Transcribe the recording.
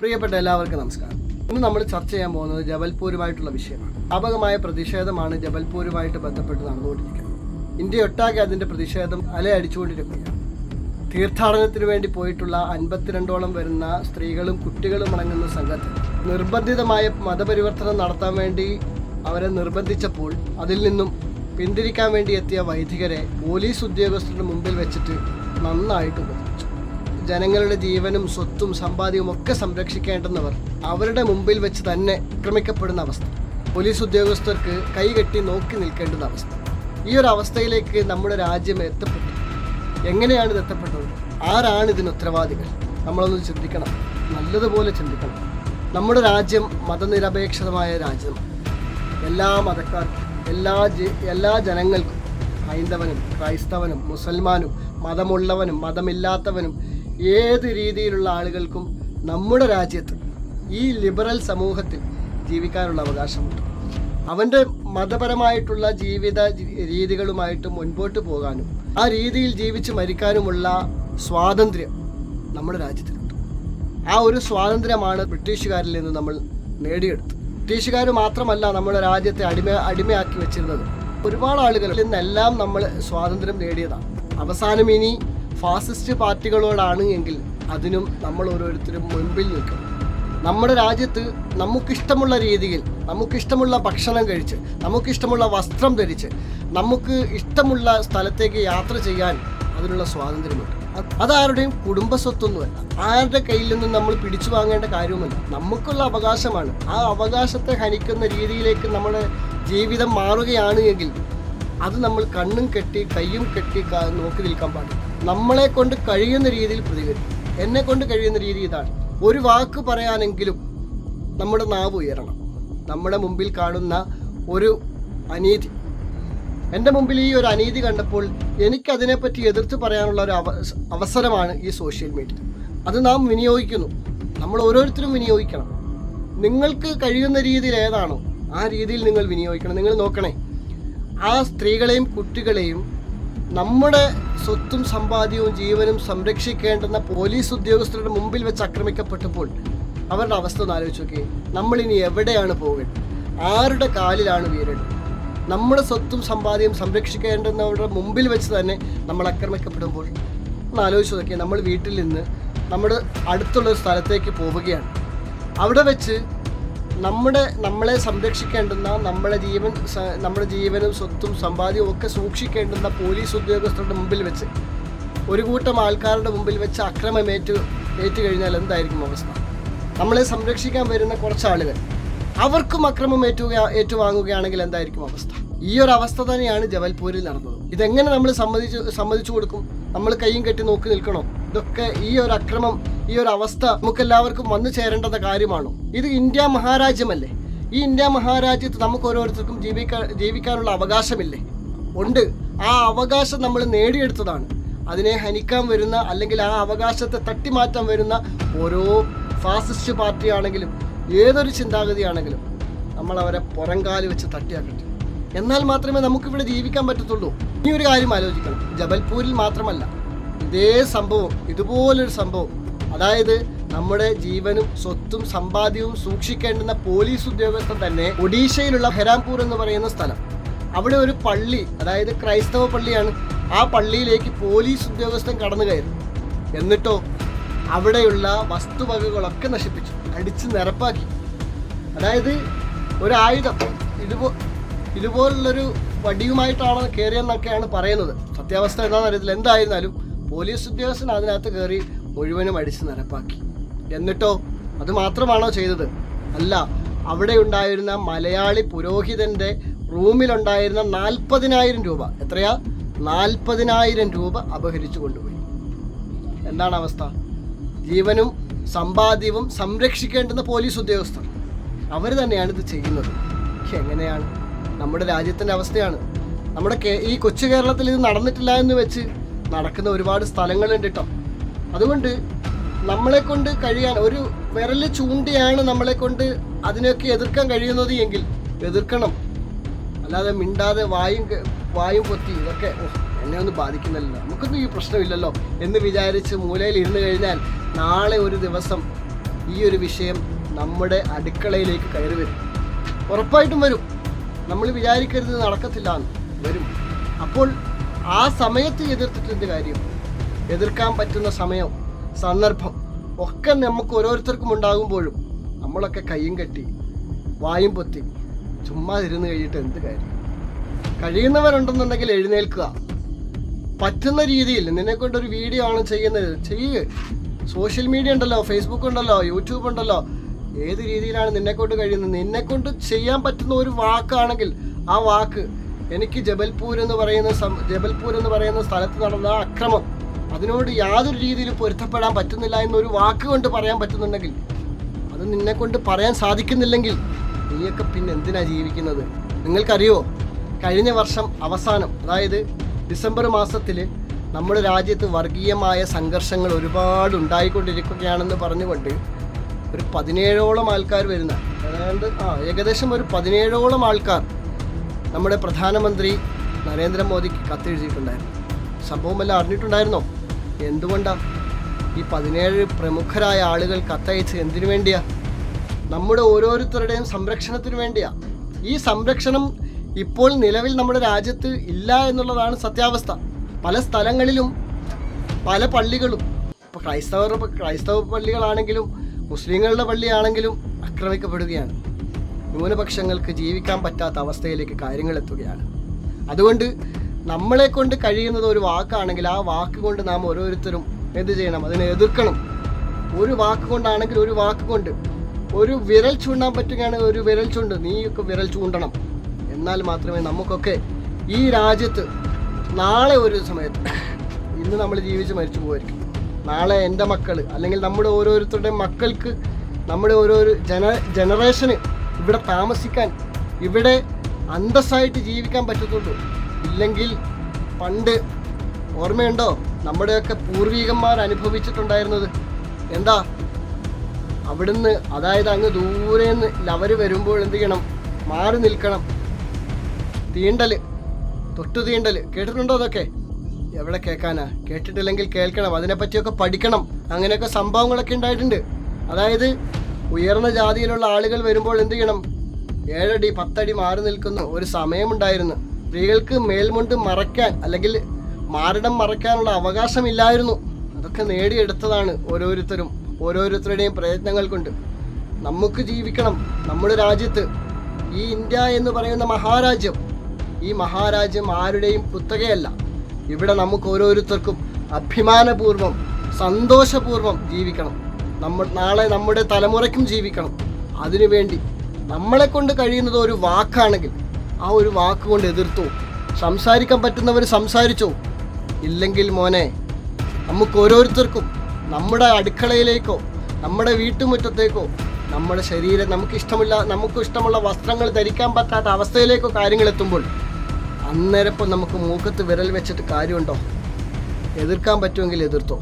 പ്രിയപ്പെട്ട എല്ലാവർക്കും നമസ്കാരം. ഇന്ന് നമ്മൾ ചർച്ച ചെയ്യാൻ പോകുന്നത് ജബൽപൂരുമായിട്ടുള്ള വിഷയമാണ്. വ്യാപകമായ പ്രതിഷേധമാണ് ജബൽപൂരുമായിട്ട് ബന്ധപ്പെട്ട് നടന്നുകൊണ്ടിരിക്കുന്നത്. ഇന്ത്യ ഒട്ടാകെ അതിന്റെ പ്രതിഷേധം അലയടിച്ചുകൊണ്ടിരിക്കുകയാണ്. തീർത്ഥാടനത്തിന് വേണ്ടി പോയിട്ടുള്ള അൻപത്തിരണ്ടോളം വരുന്ന സ്ത്രീകളും കുട്ടികളും അടങ്ങുന്ന സംഘത്തിൽ നിർബന്ധിതമായ മതപരിവർത്തനം നടത്താൻ വേണ്ടി അവരെ നിർബന്ധിച്ചപ്പോൾ അതിൽ നിന്നും പിന്തിരിക്കാൻ വേണ്ടി എത്തിയ വൈദികരെ പോലീസ് ഉദ്യോഗസ്ഥരുടെ മുമ്പിൽ വെച്ചിട്ട് നന്നായിട്ട് ജനങ്ങളുടെ ജീവനും സ്വത്തും സമ്പാദ്യവും ഒക്കെ സംരക്ഷിക്കേണ്ടുന്നവർ അവരുടെ മുമ്പിൽ വെച്ച് തന്നെ ആക്രമിക്കപ്പെടുന്ന അവസ്ഥ. പോലീസ് ഉദ്യോഗസ്ഥർക്ക് കൈകെട്ടി നോക്കി നിൽക്കേണ്ടുന്ന അവസ്ഥ. ഈ ഒരു അവസ്ഥയിലേക്ക് നമ്മുടെ രാജ്യം എത്തപ്പെട്ടു. എങ്ങനെയാണ് ഇത് എത്തപ്പെട്ടത്? ആരാണ് ഇതിന് ഉത്തരവാദികൾ? നമ്മളൊന്ന് ചിന്തിക്കണം. നല്ലതുപോലെ ചിന്തിക്കണം. നമ്മുടെ രാജ്യം മതനിരപേക്ഷതമായ രാജ്യമാണ്. എല്ലാ മതക്കാർക്കും എല്ലാ എല്ലാ ജനങ്ങൾക്കും ഹൈന്ദവനും ക്രൈസ്തവനും മുസൽമാനും മതമുള്ളവനും മതമില്ലാത്തവനും ഏത് രീതിയിലുള്ള ആളുകൾക്കും നമ്മുടെ രാജ്യത്ത് ഈ ലിബറൽ സമൂഹത്തിൽ ജീവിക്കാനുള്ള അവകാശമുണ്ട്. അവന്റെ മതപരമായിട്ടുള്ള ജീവിത രീതികളുമായിട്ട് മുൻപോട്ട് പോകാനും ആ രീതിയിൽ ജീവിച്ച് മരിക്കാനുമുള്ള സ്വാതന്ത്ര്യം നമ്മുടെ രാജ്യത്തിനുണ്ട്. ആ ഒരു സ്വാതന്ത്ര്യമാണ് ബ്രിട്ടീഷുകാരിൽ നിന്ന് നമ്മൾ നേടിയെടുത്തത്. ബ്രിട്ടീഷുകാർ മാത്രമല്ല നമ്മുടെ രാജ്യത്തെ അടിമ അടിമയാക്കി വെച്ചിരുന്നത്. ഒരുപാട് ആളുകളിൽ നിന്നെല്ലാം നമ്മൾ സ്വാതന്ത്ര്യം നേടിയതാണ്. അവസാനം ഇനി ഫാസിസ്റ്റ് പാർട്ടികളോടാണ് എങ്കിൽ അതിനും നമ്മൾ ഓരോരുത്തരും മുൻപിൽ നിൽക്കണം. നമ്മുടെ രാജ്യത്ത് നമുക്കിഷ്ടമുള്ള രീതിയിൽ നമുക്കിഷ്ടമുള്ള ഭക്ഷണം കഴിച്ച് നമുക്കിഷ്ടമുള്ള വസ്ത്രം ധരിച്ച് നമുക്ക് ഇഷ്ടമുള്ള സ്ഥലത്തേക്ക് യാത്ര ചെയ്യാൻ അതിനുള്ള സ്വാതന്ത്ര്യമുണ്ട്. അത് അതാരുടെയും കുടുംബസ്വത്തൊന്നുമല്ല. ആരുടെ കയ്യിൽ നിന്നും നമ്മൾ പിടിച്ചു വാങ്ങേണ്ട കാര്യവുമല്ല. നമുക്കുള്ള അവകാശമാണ്. ആ അവകാശത്തെ ഹനിക്കുന്ന രീതിയിലേക്ക് നമ്മുടെ ജീവിതം മാറുകയാണ് എങ്കിൽ അത് നമ്മൾ കണ്ണും കെട്ടി കയ്യും കെട്ടി നോക്കി നിൽക്കാൻ പാടില്ല. നമ്മളെ കൊണ്ട് കഴിയുന്ന രീതിയിൽ പ്രതികരിക്കും. എന്നെ കൊണ്ട് കഴിയുന്ന രീതി ഇതാണ്. ഒരു വാക്ക് പറയാനെങ്കിലും നമ്മുടെ നാവ് ഉയരണം. നമ്മുടെ മുമ്പിൽ കാണുന്ന ഒരു അനീതി. എന്റെ മുമ്പിൽ ഈ ഒരു അനീതി കണ്ടപ്പോൾ എനിക്കതിനെപ്പറ്റി എതിർത്ത് പറയാനുള്ള ഒരു അവസരമാണ് ഈ സോഷ്യൽ മീഡിയ. അത് നാം വിനിയോഗിക്കുന്നു. നമ്മൾ ഓരോരുത്തരും വിനിയോഗിക്കണം. നിങ്ങൾക്ക് കഴിയുന്ന രീതിയിൽ ഏതാണോ ആ രീതിയിൽ നിങ്ങൾ വിനിയോഗിക്കണം. നിങ്ങൾ നോക്കണേ. ആ സ്ത്രീകളെയും കുട്ടികളെയും നമ്മുടെ സ്വത്തും സമ്പാദ്യവും ജീവനും സംരക്ഷിക്കേണ്ടെന്ന പോലീസ് ഉദ്യോഗസ്ഥരുടെ മുമ്പിൽ വെച്ച് ആക്രമിക്കപ്പെട്ടപ്പോൾ അവരുടെ അവസ്ഥ ഒന്ന് ആലോചിച്ച് നോക്കി നമ്മളിനി എവിടെയാണ് പോകേണ്ടത് ആരുടെ കാലിലാണ് വീരേണ്ടത്? നമ്മുടെ സ്വത്തും സമ്പാദ്യവും സംരക്ഷിക്കേണ്ടെന്നവരുടെ മുമ്പിൽ വെച്ച് തന്നെ നമ്മൾ ആക്രമിക്കപ്പെടുമ്പോൾ ഒന്ന് ആലോചിച്ച് നോക്കിയാൽ നമ്മൾ വീട്ടിൽ നിന്ന് നമ്മുടെ അടുത്തുള്ള ഒരു സ്ഥലത്തേക്ക് പോവുകയാണ്. അവിടെ വെച്ച് നമ്മുടെ നമ്മളെ സംരക്ഷിക്കേണ്ടുന്ന നമ്മുടെ ജീവൻ നമ്മുടെ ജീവനും സ്വത്തും സമ്പാദ്യവും ഒക്കെ സൂക്ഷിക്കേണ്ടുന്ന പോലീസ് ഉദ്യോഗസ്ഥരുടെ മുമ്പിൽ വെച്ച് ഒരു കൂട്ടം ആൾക്കാരുടെ മുമ്പിൽ വെച്ച് അക്രമമേറ്റു ഏറ്റു കഴിഞ്ഞാൽ എന്തായിരിക്കും അവസ്ഥ? നമ്മളെ സംരക്ഷിക്കാൻ വരുന്ന കുറച്ച് ആളുകൾ അവർക്കും അക്രമം ഏറ്റുക ഏറ്റുവാങ്ങുകയാണെങ്കിൽ എന്തായിരിക്കും അവസ്ഥ? ഈ ഒരു അവസ്ഥ തന്നെയാണ് ജബൽപൂരിൽ നടന്നത്. ഇതെങ്ങനെ നമ്മൾ സമ്മതിച്ചു സമ്മതിച്ചു കൊടുക്കും? നമ്മൾ കൈയും കെട്ടി നോക്കി നിൽക്കണോ? ഇതൊക്കെ ഈ ഒരു അക്രമം ഈ ഒരു അവസ്ഥ നമുക്ക് എല്ലാവർക്കും വന്നു ചേരേണ്ടത് കാര്യമാണോ? ഇത് ഇന്ത്യ മഹാരാജ്യമല്ലേ? ഈ ഇന്ത്യ മഹാരാജ്യത്ത് നമുക്ക് ഓരോരുത്തർക്കും ജീവിക്കാൻ ജീവിക്കാനുള്ള അവകാശമില്ലേ? ഉണ്ട്. ആ അവകാശം നമ്മൾ നേടിയെടുത്തതാണ്. അതിനെ ഹനിക്കാൻ വരുന്ന അല്ലെങ്കിൽ ആ അവകാശത്തെ തട്ടിമാറ്റാൻ വരുന്ന ഓരോ ഫാസിസ്റ്റ് പാർട്ടിയാണെങ്കിലും ഏതൊരു ചിന്താഗതിയാണെങ്കിലും നമ്മൾ അവരെ പുറംകാൽ വെച്ച് തട്ടിയാക്കട്ടെ. എന്നാൽ മാത്രമേ നമുക്കിവിടെ ജീവിക്കാൻ പറ്റത്തുള്ളൂ. ഇനി ഒരു കാര്യം ആലോചിക്കണം. ജബൽപൂരിൽ മാത്രമല്ല ഇതേ സംഭവം ഇതുപോലൊരു സംഭവം അതായത് നമ്മുടെ ജീവനും സ്വത്തും സമ്പാദ്യവും സൂക്ഷിക്കേണ്ടുന്ന പോലീസ് ഉദ്യോഗസ്ഥൻ തന്നെ ഒഡീഷയിലുള്ള ഹെരാംപൂർ എന്ന് പറയുന്ന സ്ഥലം. അവിടെ ഒരു പള്ളി അതായത് ക്രൈസ്തവ പള്ളിയാണ് ആ പള്ളിയിലേക്ക് പോലീസ് ഉദ്യോഗസ്ഥൻ കടന്നു കയറി. എന്നിട്ടോ അവിടെയുള്ള വസ്തുവകകളൊക്കെ നശിപ്പിച്ചു അടിച്ച് നിരപ്പാക്കി. അതായത് ഒരു ഇതുപോ ഇതുപോലുള്ളൊരു വടിയുമായിട്ടാണ് കയറിയെന്നൊക്കെയാണ് പറയുന്നത്. സത്യാവസ്ഥ എന്താണെന്ന് അറിയത്തില്ല എന്തായിരുന്നാലും പോലീസ് ഉദ്യോഗസ്ഥൻ അതിനകത്ത് കയറി മുഴുവനും അടിച്ച് നിരപ്പാക്കി. എന്നിട്ടോ അത് മാത്രമാണോ ചെയ്തത്? അല്ല അവിടെ ഉണ്ടായിരുന്ന മലയാളി പുരോഹിതന്റെ റൂമിലുണ്ടായിരുന്ന നാൽപ്പതിനായിരം രൂപ. എത്രയാ? നാൽപ്പതിനായിരം രൂപ അപഹരിച്ചു കൊണ്ടുപോയി. എന്താണ് അവസ്ഥ? ജീവനും സമ്പാദ്യവും സംരക്ഷിക്കേണ്ടുന്ന പോലീസ് ഉദ്യോഗസ്ഥർ. അവർ തന്നെയാണ് ഇത് ചെയ്യുന്നത്. എങ്ങനെയാണ്? നമ്മുടെ രാജ്യത്തിന്റെ അവസ്ഥയാണ്. നമ്മുടെ ഈ കൊച്ചു കേരളത്തിൽ ഇത് നടന്നിട്ടില്ല എന്ന് വെച്ച് നടക്കുന്ന ഒരുപാട് സ്ഥലങ്ങളുണ്ട് കേട്ടോ. അതുകൊണ്ട് നമ്മളെ കൊണ്ട് കഴിയാൻ ഒരു വിരൽ ചൂണ്ടിയാണ് നമ്മളെ കൊണ്ട് അതിനെയൊക്കെ എതിർക്കാൻ കഴിയുന്നത് എങ്കിൽ എതിർക്കണം. അല്ലാതെ മിണ്ടാതെ വായും വായും പൊത്തി ഇതൊക്കെ എന്നെ ഒന്നും ബാധിക്കുന്നില്ലല്ലോ. നമുക്കൊന്നും ഈ പ്രശ്നമില്ലല്ലോ എന്ന് വിചാരിച്ച് മൂലയിൽ ഇരുന്ന് കഴിഞ്ഞാൽ നാളെ ഒരു ദിവസം ഈ ഒരു വിഷയം നമ്മുടെ അടുക്കളയിലേക്ക് കയറി വരും. ഉറപ്പായിട്ടും വരും. നമ്മൾ വിചാരിക്കരുത് നടക്കത്തില്ല വരും. അപ്പോൾ ആ സമയത്ത് എതിർത്തിട്ട് എന്ത് കാര്യം? എതിർക്കാൻ പറ്റുന്ന സമയം സന്ദർഭം ഒക്കെ നമുക്ക് ഓരോരുത്തർക്കും ഉണ്ടാകുമ്പോഴും നമ്മളൊക്കെ കൈയും കെട്ടി വായും പൊത്തി ചുമ്മാ ഇരുന്ന് കഴിഞ്ഞിട്ട് എന്ത് കാര്യം? കഴിയുന്നവരുണ്ടെന്നുണ്ടെങ്കിൽ എഴുന്നേൽക്കുക. പറ്റുന്ന രീതിയിൽ നിന്നെ കൊണ്ടൊരു വീഡിയോ ആണ് ചെയ്യുന്നത്. ചെയ്യുക സോഷ്യൽ മീഡിയ ഉണ്ടല്ലോ ഫേസ്ബുക്ക് ഉണ്ടല്ലോ യൂട്യൂബ് ഉണ്ടല്ലോ. ഏത് രീതിയിലാണ് നിന്നെ കൊണ്ട് കഴിയുന്നത്? നിന്നെ കൊണ്ട് ചെയ്യാൻ പറ്റുന്ന ഒരു വാക്കാണെങ്കിൽ ആ വാക്ക് എനിക്ക് ജബൽപൂർ എന്ന് പറയുന്ന ജബൽപൂർ എന്ന് പറയുന്ന സ്ഥലത്ത് നടന്ന ആ അക്രമം അതിനോട് യാതൊരു രീതിയിലും പൊരുത്തപ്പെടാൻ പറ്റുന്നില്ല എന്നൊരു വാക്ക് കൊണ്ട് പറയാൻ പറ്റുന്നുണ്ടെങ്കിൽ അത് നിന്നെ കൊണ്ട് പറയാൻ സാധിക്കുന്നില്ലെങ്കിൽ നീയൊക്കെ പിന്നെ എന്തിനാ ജീവിക്കുന്നത്? നിങ്ങൾക്കറിയോ? കഴിഞ്ഞ വർഷം അവസാനം അതായത് ഡിസംബർ മാസത്തിൽ നമ്മുടെ രാജ്യത്ത് വർഗീയമായ സംഘർഷങ്ങൾ ഒരുപാട് ഉണ്ടായിക്കൊണ്ടിരിക്കുകയാണെന്ന് പറഞ്ഞുകൊണ്ട് ഒരു പതിനേഴോളം ആൾക്കാർ വരുന്ന ഏതാണ്ട് ആ ഏകദേശം ഒരു പതിനേഴോളം ആൾക്കാർ നമ്മുടെ പ്രധാനമന്ത്രി നരേന്ദ്രമോദിക്ക് കത്തെഴുതിയിട്ടുണ്ടായിരുന്നു. സംഭവമെല്ലാം അറിഞ്ഞിട്ടുണ്ടായിരുന്നോ? എന്തുകൊണ്ടാണ് ഈ പതിനേഴ് പ്രമുഖരായ ആളുകൾ കത്തയച്ച് എന്തിനു വേണ്ടിയാ? നമ്മുടെ ഓരോരുത്തരുടെയും സംരക്ഷണത്തിന് വേണ്ടിയാ. ഈ സംരക്ഷണം ഇപ്പോൾ നിലവിൽ നമ്മുടെ രാജ്യത്ത് ഇല്ല എന്നുള്ളതാണ് സത്യാവസ്ഥ. പല സ്ഥലങ്ങളിലും പല പള്ളികളും ഇപ്പോൾ ക്രൈസ്തവർ ക്രൈസ്തവ പള്ളികളാണെങ്കിലും മുസ്ലിങ്ങളുടെ പള്ളിയാണെങ്കിലും ആക്രമിക്കപ്പെടുകയാണ്. ന്യൂനപക്ഷങ്ങൾക്ക് ജീവിക്കാൻ പറ്റാത്ത അവസ്ഥയിലേക്ക് കാര്യങ്ങൾ എത്തുകയാണ്. അതുകൊണ്ട് നമ്മളെ കൊണ്ട് കഴിയുന്നത് ഒരു വാക്കാണെങ്കിൽ ആ വാക്ക് കൊണ്ട് നാം ഓരോരുത്തരും എന്ത് ചെയ്യണം? അതിനെ എതിർക്കണം. ഒരു വാക്ക് കൊണ്ടാണെങ്കിൽ ഒരു വാക്ക് കൊണ്ട്. ഒരു വിരൽ ചൂണ്ടാൻ പറ്റുകയാണെങ്കിൽ ഒരു വിരൽ ചൂണ്ട്. നീയൊക്കെ വിരൽ ചൂണ്ടണം. എന്നാൽ മാത്രമേ നമുക്കൊക്കെ ഈ രാജ്യത്ത് നാളെ ഒരു സമയത്ത് ഇന്ന് നമ്മൾ ജീവിച്ച് മരിച്ചു പോയിരിക്കും നാളെ എന്റെ മക്കൾ അല്ലെങ്കിൽ നമ്മുടെ ഓരോരുത്തരുടെ മക്കൾക്ക് നമ്മുടെ ഓരോരോ ജന ജനറേഷന് ഇവിടെ താമസിക്കാൻ ഇവിടെ അന്തസ്സായിട്ട് ജീവിക്കാൻ പറ്റത്തുള്ളൂ. ഇല്ലെങ്കിൽ പണ്ട് ഓർമ്മയുണ്ടോ? നമ്മുടെയൊക്കെ പൂർവികന്മാർ അനുഭവിച്ചിട്ടുണ്ടായിരുന്നത്. എന്താ? അവിടുന്ന് അതായത് അങ്ങ് ദൂരെ നിന്ന് ലവര് വരുമ്പോൾ എന്ത് ചെയ്യണം? മാറി നിൽക്കണം. തീണ്ടൽ തൊട്ടു തീണ്ടൽ കേട്ടിട്ടുണ്ടോ അതൊക്കെ? എവിടെ കേൾക്കാനാ? കേട്ടിട്ടില്ലെങ്കിൽ കേൾക്കണം. അതിനെപ്പറ്റിയൊക്കെ പഠിക്കണം. അങ്ങനെയൊക്കെ സംഭവങ്ങളൊക്കെ ഉണ്ടായിട്ടുണ്ട്. അതായത് ഉയർന്ന ജാതിയിലുള്ള ആളുകൾ വരുമ്പോൾ എന്ത് ചെയ്യണം? ഏഴടി പത്തടി മാറി നിൽക്കുന്ന ഒരു സമയമുണ്ടായിരുന്നു. സ്ത്രീകൾക്ക് മേൽമുണ്ട് മറയ്ക്കാൻ അല്ലെങ്കിൽ മാറിടം മറയ്ക്കാനുള്ള അവകാശമില്ലായിരുന്നു. അതൊക്കെ നേടിയെടുത്തതാണ് ഓരോരുത്തരും ഓരോരുത്തരുടെയും പ്രയത്നങ്ങൾ കൊണ്ട്. നമുക്ക് ജീവിക്കണം നമ്മുടെ രാജ്യത്ത്. ഈ ഇന്ത്യ എന്ന് പറയുന്ന മഹാരാജ്യം ഈ മഹാരാജ്യം ആരുടെയും കുത്തകയല്ല. ഇവിടെ നമുക്ക് ഓരോരുത്തർക്കും അഭിമാനപൂർവം സന്തോഷപൂർവം ജീവിക്കണം. നമ്മൾ നാളെ നമ്മുടെ തലമുറയ്ക്കും ജീവിക്കണം. അതിനുവേണ്ടി നമ്മളെ കൊണ്ട് കഴിയുന്നത് ഒരു വാക്കാണെങ്കിൽ ആ ഒരു വാക്കുകൊണ്ട് എതിർത്തു. സംസാരിക്കാൻ പറ്റുന്നവർ സംസാരിച്ചു. ഇല്ലെങ്കിൽ മോനെ നമുക്ക് ഓരോരുത്തർക്കും നമ്മുടെ അടുക്കളയിലേക്കോ നമ്മുടെ വീട്ടുമുറ്റത്തേക്കോ നമ്മുടെ ശരീരം നമുക്ക് ഇഷ്ടമില്ല നമുക്ക് ഇഷ്ടമുള്ള വസ്ത്രങ്ങൾ ധരിക്കാൻ പറ്റാത്ത അവസ്ഥയിലേക്കോ കാര്യങ്ങൾ എത്തുമ്പോൾ അന്നേരപ്പം നമുക്ക് മൂക്കത്ത് വിരൽ വെച്ചിട്ട് കാര്യമുണ്ടോ? എതിർക്കാൻ പറ്റുമെങ്കിൽ എതിർത്തോ?